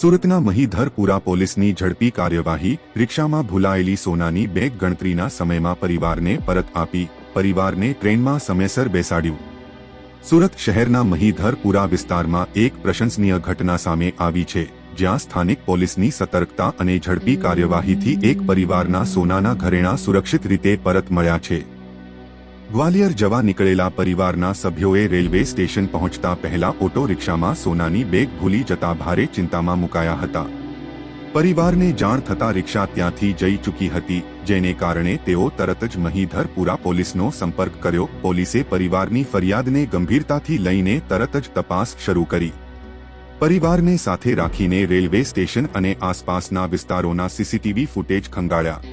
સુરતના મહીધરપુરા પોલીસની ઝડપી કાર્યવાહી, રિક્ષામાં ભૂલાયેલી સોનાની બેગ ગણતરીના સમયમાં પરિવારને પરત આપી, પરિવારને ટ્રેનમાં સમયસર બેસાડ્યું. સુરત શહેરના મહીધરપુરા વિસ્તારમાં એક પ્રશંસનીય ઘટના સામે આવી છે, જ્યાં સ્થાનિક પોલીસની સતર્કતા અને ઝડપી કાર્યવાહીથી એક પરિવારના સોનાના ઘરેણાં સુરક્ષિત રીતે પરત મળ્યા છે. ગ્વાલિયર જવા નીકળેલા પરિવારના સભ્યોએ રેલવે સ્ટેશન પહોંચતા પહેલા ઓટો રિક્ષામાં સોનાની બેગ ભૂલી જતા ભારે ચિંતામાં મુકાયા હતા. પરિવારને જાણ થતા રિક્ષા ત્યાંથી જઈ ચૂકી હતી, જેને કારણે તેઓ તરત જ મહીધરપુરા પોલીસનો સંપર્ક કર્યો. પોલીસે પરિવારની ફરિયાદને ગંભીરતાથી લઈને તરત જ તપાસ શરૂ કરી. પરિવારને સાથે રાખીને રેલવે સ્ટેશન અને આસપાસના વિસ્તારોના સીસીટીવી ફૂટેજ ખંગાળ્યા.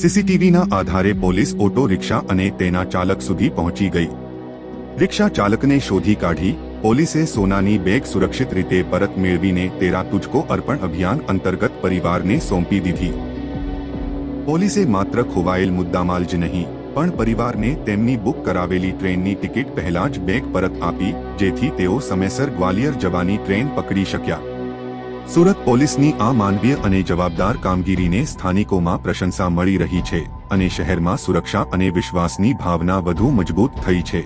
સીસીટીવીના આધારે પોલીસ, ઓટો, રિક્ષા અને તેના ચાલક સુધી પહોંચી ગઈ. રિક્ષા ચાલકને શોધી કાઢી, પોલીસે સોનાની બેગ સુરક્ષિત રીતે પરત મેળવીને તેરા તુજકો અર્પણ અભિયાન અંતર્ગત પરિવારને સોંપી દીધી. પોલીસે માત્ર ખોવાયેલ મુદ્દામાલ જ નહીં, પણ પરિવારને તેમની બુક કરાવેલી ટ્રેનની ટિકિટ પહેલા જ બેગ પરત આપી, જેથી તેઓ સમયસર ગ્વાલિયર જવાની ટ્રેન પકડી શક્યા. સુરત પોલીસની આ માનવીય અને જવાબદાર કામગીરીને સ્થાનિકોમાં પ્રશંસા મળી રહી છે અને શહેરમાં સુરક્ષા અને વિશ્વાસની ભાવના વધુ મજબૂત થઈ છે.